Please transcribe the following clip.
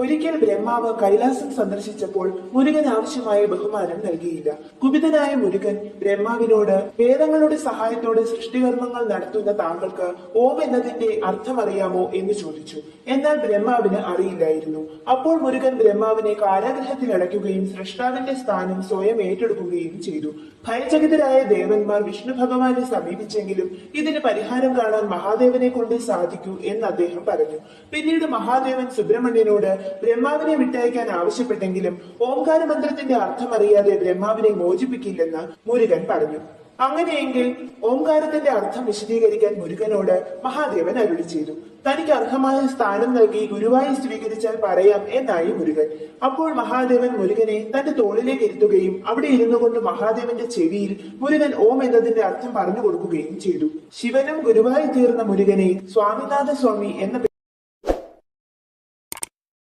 ഒരിക്കൽ ബ്രഹ്മാവ് കൈലാസം സന്ദർശിച്ചപ്പോൾ മുരുകന് ആവശ്യമായ ബഹുമാനം നൽകിയില്ല. കുപിതനായ മുരുകൻ ബ്രഹ്മാവിനോട് വേദങ്ങളുടെ സഹായത്തോടെ സൃഷ്ടികർമ്മങ്ങൾ നടത്തുന്ന താങ്കൾക്ക് ഓം എന്നതിന്റെ അർത്ഥമറിയാമോ എന്ന് ചോദിച്ചു. എന്നാൽ ബ്രഹ്മാവിന് അറിയില്ലായിരുന്നു. അപ്പോൾ മുരുകൻ ബ്രഹ്മാവിനെ കാരാഗ്രഹത്തിൽ അടയ്ക്കുകയും സൃഷ്ടാവിന്റെ സ്ഥാനം സ്വയം ഏറ്റെടുക്കുകയും ചെയ്തു. ഭയചകിതരായ ദേവന്മാർ വിഷ്ണു ഭഗവാനെ സമീപിച്ചെങ്കിലും ഇതിന് പരിഹാരം കാണാൻ മഹാദേവനെ കൊണ്ട് സാധിക്കൂ എന്ന് അദ്ദേഹം പറഞ്ഞു. പിന്നീട് മഹാദേവൻ സുബ്രഹ്മണ്യനോട് ബ്രഹ്മാവിനെ വിട്ടയക്കാൻ ആവശ്യപ്പെട്ടെങ്കിലും ഓംകാര മന്ത്രത്തിന്റെ അർത്ഥം അറിയാതെ ബ്രഹ്മാവിനെ മോചിപ്പിക്കില്ലെന്ന് മുരുകൻ പറഞ്ഞു. അങ്ങനെയെങ്കിൽ ഓംകാരത്തിന്റെ അർത്ഥം വിശദീകരിക്കാൻ മുരുകനോട് മഹാദേവൻ അരുളി ചെയ്തു. തനിക്ക് അർഹമായ സ്ഥാനം നൽകി ഗുരുവായി സ്വീകരിച്ചാൽ പറയാം എന്നായി മുരുകൻ. അപ്പോൾ മഹാദേവൻ മുരുകനെ തന്റെ തോളിലേക്ക് ഇരുത്തുകയും അവിടെ ഇരുന്നു കൊണ്ട് മഹാദേവന്റെ ചെവിയിൽ മുരുകൻ ഓം എന്നതിന്റെ അർത്ഥം പറഞ്ഞു കൊടുക്കുകയും ചെയ്തു. ശിവനും ഗുരുവായി തീർന്ന മുരുകനെ സ്വാമിനാഥ സ്വാമി എന്ന